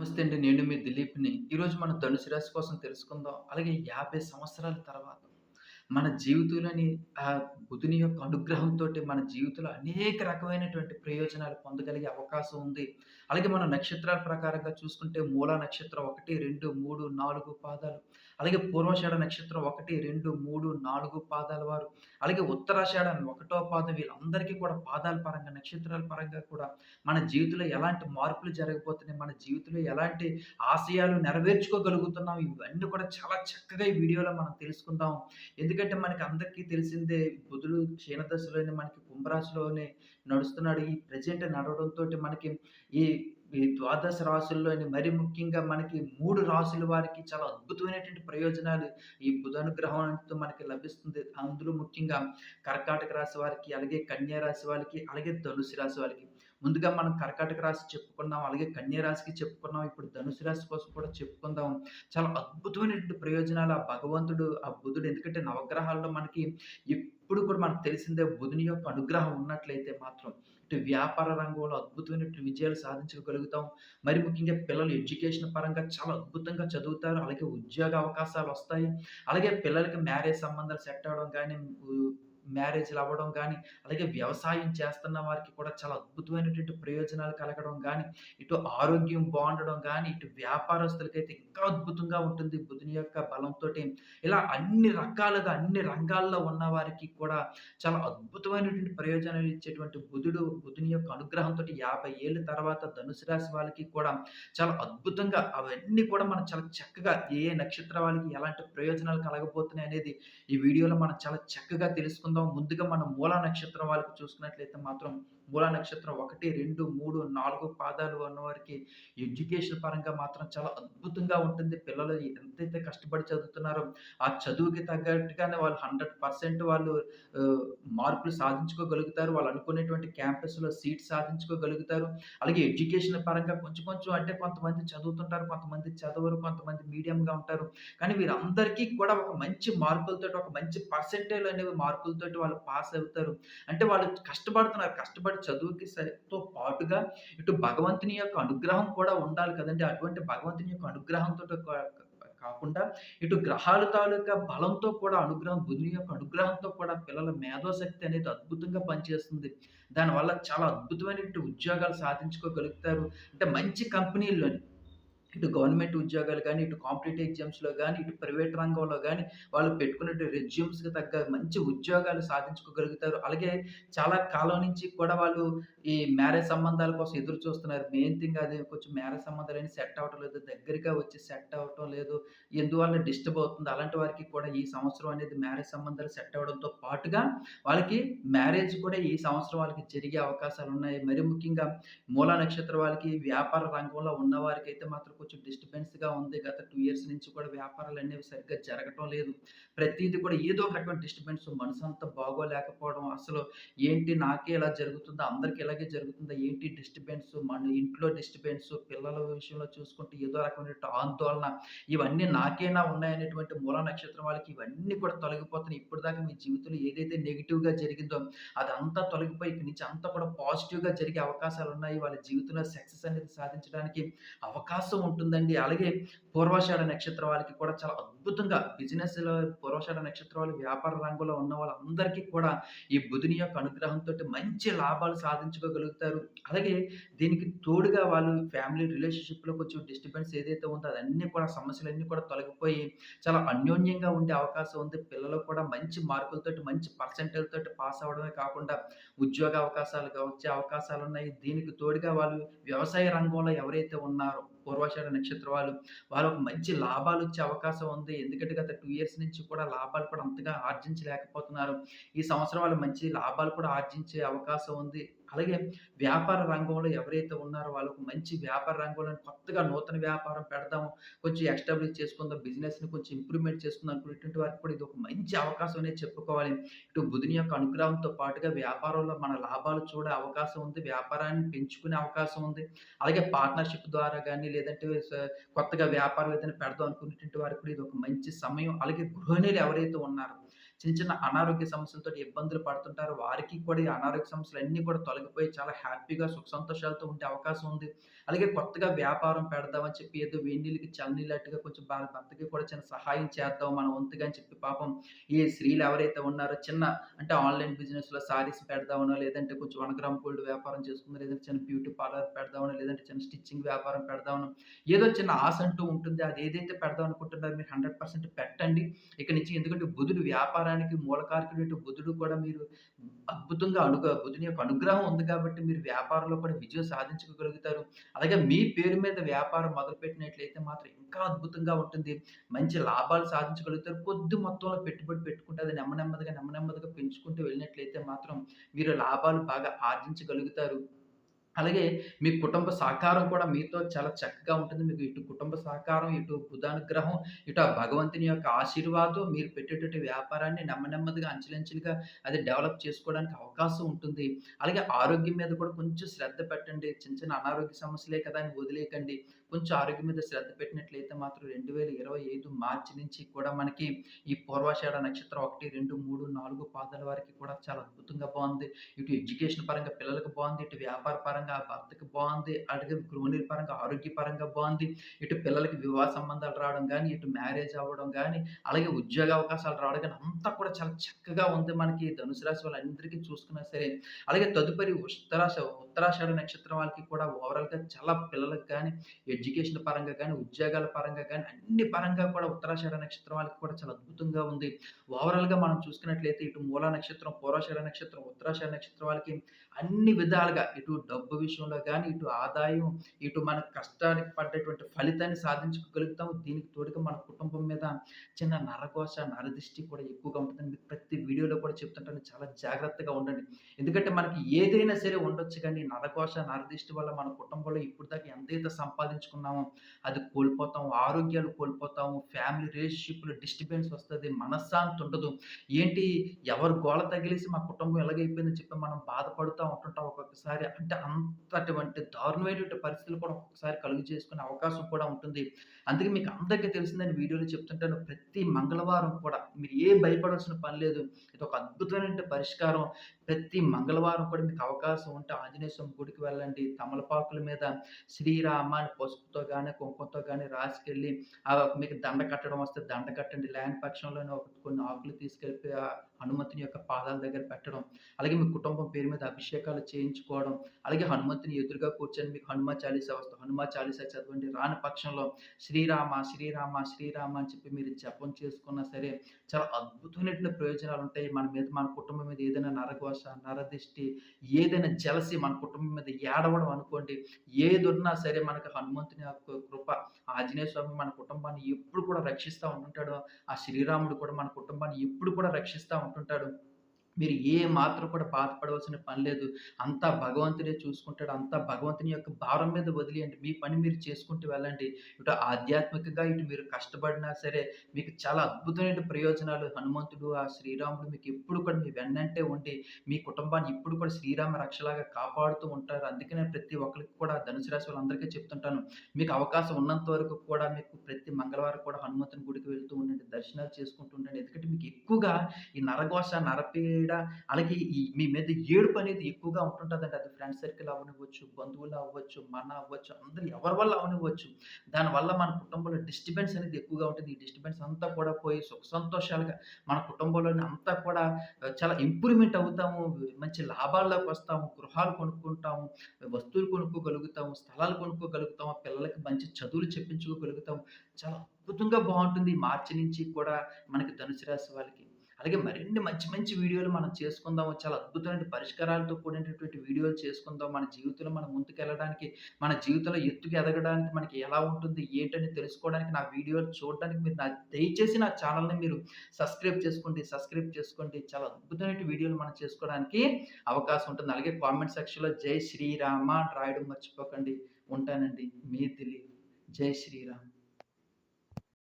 నమస్తే అండి. నేను మీ దిలీప్‌ని. ఈరోజు మనం ధనుసు రాశి కోసం తెలుసుకుందాం. అలాగే 50 సంవత్సరాల తర్వాత మన జీవితంలోని ఆ బుధుని యొక్క అనుగ్రహంతో మన జీవితంలో అనేక రకమైనటువంటి ప్రయోజనాలు పొందగలిగే అవకాశం ఉంది. అలాగే మనం నక్షత్రాల ప్రకారంగా చూసుకుంటే మూల నక్షత్రం 1, 2, 3, 4 పాదాలు. అలాగే పూర్వషాఢ నక్షత్రం 1, 2, 3, 4 పాదాల వారు. అలాగే ఉత్తరాషాఢ ఒకటో పాదం వీళ్ళందరికీ కూడా పాదాల పరంగా, నక్షత్రాల పరంగా కూడా మన జీవితంలో ఎలాంటి మార్పులు జరగబోతున్నాయి, మన జీవితంలో ఎలాంటి ఆశయాలు నెరవేర్చుకోగలుగుతున్నాం, ఇవన్నీ కూడా చాలా చక్కగా ఈ వీడియోలో మనం తెలుసుకుందాం. ఎందుకంటే మనకి అందరికీ తెలిసిందే బుధుడు క్షీణదశలోనే మనకి కుంభరాశిలోనే నడుస్తున్నాడు. ఈ ప్రెజెంట్ నడవడంతో మనకి ఈ ఈ ద్వాదశ రాశుల్లోని మరి ముఖ్యంగా మనకి మూడు రాశుల వారికి చాలా అద్భుతమైనటువంటి ప్రయోజనాలు ఈ బుధానుగ్రహంతో మనకి లభిస్తుంది. అందులో ముఖ్యంగా కర్కాటక రాశి వారికి, అలాగే కన్యా రాశి వారికి అలాగే ధనుసు రాశి వారికి ముందుగా మనం కర్కాటక రాశి చెప్పుకున్నాం. అలాగే కన్యా రాశికి చెప్పుకున్నాం. ఇప్పుడు ధనుసు రాశి కోసం కూడా చెప్పుకుందాం. చాలా అద్భుతమైనటువంటి ప్రయోజనాలు ఆ భగవంతుడు, ఆ బుధుడు ఎందుకంటే నవగ్రహాల్లో మనకి ఎప్పుడు కూడా మనకు తెలిసిందే బుధుని యొక్క అనుగ్రహం ఉన్నట్లయితే మాత్రం ఇటు వ్యాపార రంగంలో అద్భుతమైనటువంటి విజయాలు సాధించగలుగుతాం. మరి ముఖ్యంగా పిల్లలు ఎడ్యుకేషన్ పరంగా చాలా అద్భుతంగా చదువుతారు. అలాగే ఉద్యోగ అవకాశాలు వస్తాయి అలాగే పిల్లలకి మ్యారేజ్ సంబంధాలు సెట్ అవ్వడం కానీ మ్యారేజ్‌లు అవ్వడం కానీ అలాగే వ్యవసాయం చేస్తున్న వారికి కూడా చాలా అద్భుతమైనటువంటి ప్రయోజనాలు కలగడం కానీ ఇటు ఆరోగ్యం బాగుండడం కానీ ఇటు వ్యాపారస్తులకైతే ఇంకా అద్భుతంగా ఉంటుంది బుధుని యొక్క బలంతోటి. ఇలా అన్ని రకాలుగా అన్ని రంగాల్లో ఉన్న వారికి కూడా చాలా అద్భుతమైనటువంటి ప్రయోజనాలు ఇచ్చేటువంటి బుధుడు, బుధుని యొక్క అనుగ్రహంతో యాభై ఏళ్ళ తర్వాత ధనుసు రాశి వాళ్ళకి కూడా చాలా అద్భుతంగా అవన్నీ కూడా మనం చాలా చక్కగా ఏ ఏ నక్షత్ర వాళ్ళకి ఎలాంటి ప్రయోజనాలు కలగబోతున్నాయి అనేది ఈ వీడియోలో మనం చాలా చక్కగా తెలుసుకుందాం. ముందుగా మనం మూలా నక్షత్రం వాళ్ళకి చూసుకున్నట్లయితే మాత్రం మూలా నక్షత్రం 1, 2, 3, 4 పాదాలు ఉన్నవారికి ఎడ్యుకేషన్ పరంగా మాత్రం చాలా అద్భుతంగా ఉంటుంది. పిల్లలు ఎంతైతే కష్టపడి చదువుతున్నారో ఆ చదువుకి తగ్గట్టుగానే వాళ్ళు 100% వాళ్ళు మార్కులు సాధించుకోగలుగుతారు. వాళ్ళు అనుకునేటువంటి క్యాంపస్‌లో సీట్ సాధించుకోగలుగుతారు. అలాగే ఎడ్యుకేషన్ పరంగా కొంచెం కొంచెం అంటే కొంతమంది చదువుతుంటారు. కొంతమంది చదవరు. కొంతమంది మీడియంగా ఉంటారు. కానీ వీరందరికీ కూడా ఒక మంచి మార్కులతో ఒక మంచి పర్సెంటేజ్ అనేవి మార్కులతో వాళ్ళు పాస్ అవుతారు. అంటే వాళ్ళు కష్టపడుతున్నారు. కష్టపడి చదువుకి సరితో పాటుగా ఇటు భగవంతుని యొక్క అనుగ్రహం కూడా ఉండాలి కదండి అటువంటి భగవంతుని యొక్క అనుగ్రహంతో కా కాకుండా ఇటు గ్రహాల తాలూకా బలంతో కూడా అనుగ్రహం బుధుని యొక్క అనుగ్రహంతో కూడా పిల్లల మేధోశక్తి అనేది అద్భుతంగా పనిచేస్తుంది. దానివల్ల చాలా అద్భుతమైనటువంటి ఉద్యోగాలు సాధించుకోగలుగుతారు. అంటే మంచి కంపెనీల్లోని ఇటు గవర్నమెంట్ ఉద్యోగాలు కానీ ఇటు కాంపిటేటివ్ ఎగ్జామ్స్‌లో కానీ ఇటు ప్రైవేట్ రంగంలో కానీ వాళ్ళు పెట్టుకున్నట్టు రెజ్యూమ్స్‌కి తగ్గ మంచి ఉద్యోగాలు సాధించుకోగలుగుతారు. అలాగే చాలా కాలం నుంచి కూడా వాళ్ళు ఈ మ్యారేజ్ సంబంధాల కోసం ఎదురు చూస్తున్నారు. మెయిన్ థింగ్ అది కొంచెం మ్యారేజ్ సంబంధాలన్నీ సెట్ అవ్వటం లేదు. దగ్గరగా వచ్చి సెట్ అవ్వటం లేదు. ఎందువల్ల డిస్టర్బ్ అవుతుంది. అలాంటి వారికి కూడా ఈ సంవత్సరం అనేది మ్యారేజ్ సంబంధాలు సెట్ అవ్వడంతో పాటుగా వాళ్ళకి మ్యారేజ్ కూడా ఈ సంవత్సరం వాళ్ళకి జరిగే అవకాశాలు ఉన్నాయి మరి ముఖ్యంగా మూలా నక్షత్రం వాళ్ళకి వ్యాపార రంగంలో ఉన్నవారికైతే మాత్రం కొంచెం డిస్టర్బెన్స్‌గా ఉంది. గత టూ ఇయర్స్ నుంచి కూడా వ్యాపారాలు అనేవి సరిగ్గా జరగటం లేదు. ప్రతిది కూడా ఏదో ఒక రకమైన డిస్టర్బెన్స్ అంతా బాగోలేకపోవడం. అసలు ఏంటి నాకే ఇలా జరుగుతుందా? అందరికీ ఇలాగే జరుగుతుందా? ఏంటి డిస్టర్బెన్స్? మన ఇంట్లో డిస్టర్బెన్స్, పిల్లల విషయంలో చూసుకుంటే ఏదో రకమైన ఆందోళన. ఇవన్నీ నాకేనా ఉన్నాయనేటువంటి మూల నక్షత్రం వాళ్ళకి ఇవన్నీ కూడా తొలగిపోతున్నాయి. ఇప్పటిదాకా మీ జీవితంలో ఏదైతే నెగిటివ్గా జరిగిందో అదంతా తొలగిపోయి ఇక్కడి నుంచి అంతా కూడా పాజిటివ్‌గా జరిగే అవకాశాలు ఉన్నాయి వాళ్ళ జీవితంలో సక్సెస్ అనేది సాధించడానికి అవకాశం ఉంటుందండి. అలాగే పూర్వాషాఢ నక్షత్రం వాళ్ళకి కూడా చాలా అద్భుతంగా బిజినెస్‌లో పూర్వాషాఢ నక్షత్రం వాళ్ళు వ్యాపార రంగంలో ఉన్న వాళ్ళందరికీ కూడా ఈ బుధుని యొక్క అనుగ్రహంతో మంచి లాభాలు సాధించుకోగలుగుతారు. అలాగే దీనికి తోడుగా వాళ్ళు ఫ్యామిలీ రిలేషన్‌షిప్‌లో కొంచెం డిస్టర్బెన్స్ ఏదైతే ఉందో అదన్నీ కూడా సమస్యలన్నీ కూడా తొలగిపోయి చాలా అన్యోన్యంగా ఉండే అవకాశం ఉంది. పిల్లలు కూడా మంచి మార్కులతోటి, మంచి పర్సెంటేజ్ తోటి పాస్ అవ్వడమే కాకుండా ఉద్యోగ అవకాశాలుగా వచ్చే అవకాశాలు ఉన్నాయి దీనికి తోడుగా వాళ్ళు వ్యవసాయ రంగంలో ఎవరైతే ఉన్నారో పూర్వాషాఢ నక్షత్ర వాళ్ళు, వాళ్ళకు మంచి లాభాలు వచ్చే అవకాశం ఉంది. ఎందుకంటే గత టూ ఇయర్స్ నుంచి కూడా లాభాలు కూడా అంతగా ఆర్జించలేకపోతున్నారు. ఈ సంవత్సరం వాళ్ళు మంచి లాభాలు కూడా ఆర్జించే అవకాశం ఉంది. అలాగే వ్యాపార రంగంలో ఎవరైతే ఉన్నారో వాళ్ళకు మంచి వ్యాపార రంగంలో కొత్తగా నూతన వ్యాపారం పెడదాము, కొంచెం ఎస్టాబ్లిష్ చేసుకుందాం, బిజినెస్‌ని కొంచెం ఇంప్రూవ్‌మెంట్ చేసుకుందాం అనుకునేటువంటి వారికి కూడా ఇది ఒక మంచి అవకాశం అనేది చెప్పుకోవాలి. ఇటు బుధుని యొక్క అనుగ్రహంతో పాటుగా వ్యాపారంలో మన లాభాలు చూడే అవకాశం ఉంది. వ్యాపారాన్ని పెంచుకునే అవకాశం ఉంది. అలాగే పార్ట్నర్‌షిప్ ద్వారా కానీ లేదంటే కొత్తగా వ్యాపారం ఏదైనా పెడదాం అనుకునేటువంటి వారికి కూడా ఇది ఒక మంచి సమయం. అలాగే గృహిణులు ఎవరైతే ఉన్నారో చిన్న చిన్న అనారోగ్య సమస్యలతోటి ఇబ్బందులు పడుతుంటారు వారికి కూడా ఈ అనారోగ్య సమస్యలన్నీ కూడా తొలగిపోయి చాలా హ్యాపీగా సుఖ సంతోషాలతో ఉండే అవకాశం ఉంది. అలాగే కొత్తగా వ్యాపారం పెడదామని చెప్పి ఏదో వేడినీళ్ళకి చల్లనీళ్ళట్టుగా కొంచెం వాళ్ళ భర్తకి కూడా చిన్న సహాయం చేద్దాం మన వంతుగా అని చెప్పి పాపం ఈ స్త్రీలు ఎవరైతే ఉన్నారో చిన్న అంటే ఆన్‌లైన్ బిజినెస్‌లో సారీస్ పెడదామనో, లేదంటే కొంచెం 1 గ్రామ్ గోల్డ్ వ్యాపారం చేసుకుందాం, లేదంటే చిన్న బ్యూటీ పార్లర్ పెడదామనో, లేదంటే చిన్న స్టిచ్చింగ్ వ్యాపారం పెడదామనో, ఏదో చిన్న ఆశ అంటూ ఉంటుంది. అది ఏదైతే పెడదాం అనుకుంటున్నారో మీరు 100% పెట్టండి. ఇక్కడ నుంచి ఎందుకంటే బుధుడు వ్యాపారానికి మూలకారకుడు బుధుడు కూడా మీరు అద్భుతంగా అనుగ బుధుని యొక్క అనుగ్రహం ఉంది కాబట్టి మీరు వ్యాపారంలో కూడా విజయం సాధించగలుగుతారు అలాగే మీ పేరు మీద వ్యాపారం మొదలుపెట్టినట్లయితే మాత్రం ఇంకా అద్భుతంగా ఉంటుంది. మంచి లాభాలు సాధించగలుగుతారు. కొద్ది మొత్తంలో పెట్టుబడి పెట్టుకుంటే అది నెమ్మ నెమ్మదిగా, నెమ్మ నెమ్మదిగా పెంచుకుంటూ వెళ్ళినట్లయితే మాత్రం మీరు లాభాలు బాగా ఆర్జించగలుగుతారు. అలాగే మీ కుటుంబ సహకారం కూడా మీతో చాలా చక్కగా ఉంటుంది. మీకు ఇటు కుటుంబ సహకారం, ఇటు బుధానుగ్రహం, ఇటు ఆ భగవంతుని యొక్క ఆశీర్వాదం మీరు పెట్టేటటువంటి వ్యాపారాన్ని నెమ్మ నెమ్మదిగా అంచెలంచెలుగా అది డెవలప్ చేసుకోవడానికి అవకాశం ఉంటుంది. అలాగే ఆరోగ్యం మీద కూడా కొంచెం శ్రద్ధ పెట్టండి. చిన్న చిన్న అనారోగ్య సమస్యలే కదా అని వదిలేయకండి. కొంచెం ఆరోగ్యం మీద శ్రద్ధ పెట్టినట్లయితే మాత్రం 2025 మార్చి నుంచి కూడా మనకి ఈ పూర్వాషాఢ నక్షత్రం 1, 2, 3, 4 పాదాల వారికి కూడా చాలా అద్భుతంగా బాగుంది ఇటు ఎడ్యుకేషన్ పరంగా పిల్లలకు బాగుంది ఇటు వ్యాపార పరంగా భర్తకి బాగుంది అలాగే గృహిణీల పరంగా ఆరోగ్యపరంగా బాగుంది ఇటు పిల్లలకి వివాహ సంబంధాలు రావడం కానీ ఇటు మ్యారేజ్ అవ్వడం కానీ అలాగే ఉద్యోగ అవకాశాలు రావడం కానీ అంతా కూడా చాలా చక్కగా ఉంది మనకి ధనుసు రాశి వాళ్ళందరికీ చూసుకున్నా సరే. అలాగే తదుపరి ఉత్తరాశ ఉత్తరాషాఢ నక్షత్రం వాళ్ళకి కూడా ఓవరాల్‌గా చాలా పిల్లలకి కానీ ఎడ్యుకేషన్ పరంగా కానీ ఉద్యోగాల పరంగా కానీ అన్ని పరంగా కూడా ఉత్తరాషాఢ నక్షత్రం వాళ్ళకి కూడా చాలా అద్భుతంగా ఉంది. ఓవరాల్‌గా మనం చూసుకున్నట్లయితే ఇటు మూలా నక్షత్రం, పూర్వాషాఢ నక్షత్రం, ఉత్తరాషాఢ నక్షత్రం వాళ్ళకి అన్ని విధాలుగా ఇటు డబ్బు విషయంలో కానీ ఇటు ఆదాయం, ఇటు మన కష్టానికి పడ్డటువంటి ఫలితాన్ని సాధించగలుగుతాము దీనికి తోడుగా మన కుటుంబం మీద చిన్న నరకోశ నరదిష్టి కూడా ఎక్కువగా ఉంటుంది. ప్రతి వీడియో వీడియోలో కూడా చెప్తుంటాను చాలా జాగ్రత్తగా ఉండండి. ఎందుకంటే మనకి ఏదైనా సరే ఉండొచ్చు కానీ నరకోశ నరదిష్టి వల్ల మన కుటుంబంలో ఇప్పటిదాకా ఎంతైతే సంపాదించుకున్నామో అది కోల్పోతాం. ఆరోగ్యాలు కోల్పోతాము. ఫ్యామిలీ రిలేషన్‌షిప్‌లో డిస్టర్బెన్స్ వస్తుంది మనశ్శాంతి ఉండదు. ఏంటి ఎవరు గోళ తగిలేసి మా కుటుంబం ఎలాగైపోయిందని చెప్పి మనం బాధపడుతూ ఉంటుంటాం ఒక్కొక్కసారి. అంటే అంతటువంటి దారుణమైనటువంటి పరిస్థితులు కూడా ఒక్కొక్కసారి కలుగ చేసుకునే అవకాశం కూడా ఉంటుంది. అందుకే మీకు అందరికీ తెలిసిందని వీడియోలో చెప్తుంటాను. ప్రతి మంగళవారం కూడా మీరు ఏ భయపడాల్సిన పని లేదు. ఇది ఒక అద్భుతమైన పరిష్కారం. ప్రతి మంగళవారం కూడా మీకు అవకాశం ఉంటే ఆంజనేయ స్వామి గుడికి వెళ్ళండి. తమలపాకుల మీద శ్రీరామ అని పసుపుతో కానీ కుంకుమతో కానీ రాసుకెళ్ళి మీకు దండ కట్టడం వస్తే దండ కట్టండి. ల్యాండ్ పక్షంలోనే ఒక కొన్ని ఆకులు తీసుకెళ్ళి ఆ హనుమంతుని యొక్క పాదాల దగ్గర పెట్టడం. అలాగే మీ కుటుంబం పేరు మీద అభిషేకాలు చేయించుకోవడం. అలాగే హనుమంతుని ఎదురుగా కూర్చొని మీకు హనుమ చాలీసా వస్తుంది. హనుమ చాలీసా చదవండి. రాని పక్షంలో శ్రీరామ, శ్రీరామ, శ్రీరామ అని చెప్పి మీరు జపం చేసుకున్నా సరే చాలా అద్భుతమైనటువంటి ప్రయోజనాలు ఉంటాయి మన మీద మన కుటుంబం మీద ఏదైనా నరఘోష, నరదిష్టి, ఏదైనా జలసి మన కుటుంబం మీద ఏడవడం అనుకోండి. ఏదున్నా సరే మనకు హనుమంతుని యొక్క కృప, ఆంజనేయ స్వామి మన కుటుంబాన్ని ఎప్పుడు కూడా రక్షిస్తా ఉంటుంటాడు. ఆ శ్రీరాముడు కూడా మన కుటుంబాన్ని ఎప్పుడు కూడా రక్షిస్తా ఉంటుంటాడు. మీరు ఏ మాత్రం కూడా బాధపడవలసిన పని లేదు. అంతా భగవంతుడే చూసుకుంటాడు. అంతా భగవంతుని యొక్క భారం మీద వదిలేయండి. మీ పని మీరు చేసుకుంటూ వెళ్ళండి. ఇటు ఆధ్యాత్మికంగా ఇటు మీరు కష్టపడినా సరే మీకు చాలా అద్భుతమైన ప్రయోజనాలు హనుమంతుడు, ఆ శ్రీరాముడు మీకు ఎప్పుడు కూడా మీ వెన్నంటే ఉండి మీ కుటుంబాన్ని ఎప్పుడు కూడా శ్రీరామ రక్షలాగా కాపాడుతూ ఉంటారు. అందుకే నేను ప్రతి ఒక్కరికి కూడా ధనుసు రాశి వాళ్ళందరికీ చెప్తుంటాను. మీకు అవకాశం ఉన్నంత వరకు కూడా మీకు ప్రతి మంగళవారం కూడా హనుమంతుని గుడికి వెళ్తూ ఉండండి. దర్శనాలు చేసుకుంటూ ఉండండి. ఎందుకంటే మీకు ఎక్కువగా ఈ నరఘోష, నరపీడ అలాగే ఈ మీ మీద ఏడుపు అనేది ఎక్కువగా ఉంటుంటుందండి అది ఫ్రెండ్ సర్కిల్ అవనివ్వచ్చు బంధువులు అవ్వచ్చు, మన అవ్వచ్చు, అందరు ఎవరి వల్ల అవనివ్వచ్చు దానివల్ల మన కుటుంబంలో డిస్టర్బెన్స్ అనేది ఎక్కువగా ఉంటుంది. ఈ డిస్టర్బెన్స్ అంతా కూడా పోయి సుఖ సంతోషాలుగా మన కుటుంబంలోని అంతా కూడా చాలా ఇంప్రూవ్‌మెంట్ అవుతాము. మంచి లాభాల్లోకి వస్తాము. గృహాలు కొనుక్కుంటాము. వస్తువులు కొనుక్కోగలుగుతాము. స్థలాలు కొనుక్కోగలుగుతాము. పిల్లలకి మంచి చదువులు చెప్పించుకోగలుగుతాము చాలా అద్భుతంగా బాగుంటుంది మార్చి నుంచి కూడా మనకి ధనుసు రాశి వాళ్ళకి. అలాగే మరిన్ని మంచి మంచి వీడియోలు మనం చేసుకుందాము. చాలా అద్భుతమైన పరిష్కారాలతో కూడినటువంటి వీడియోలు చేసుకుందాం. మన జీవితంలో మనం ముందుకెళ్ళడానికి, మన జీవితంలో ఎత్తుకు ఎదగడానికి మనకి ఎలా ఉంటుంది, ఏంటని తెలుసుకోవడానికి నా వీడియోలు చూడడానికి మీరు నా దయచేసి నా ఛానల్ని మీరు సబ్స్క్రైబ్ చేసుకోండి. సబ్స్క్రైబ్ చేసుకోండి. చాలా అద్భుతమైన వీడియోలు మనం చేసుకోవడానికి అవకాశం ఉంటుంది. అలాగే కామెంట్ సెక్షన్‌లో జై శ్రీరామ రాయడం మర్చిపోకండి. ఉంటానండి. మీ దిలీప్. జై శ్రీరామ్.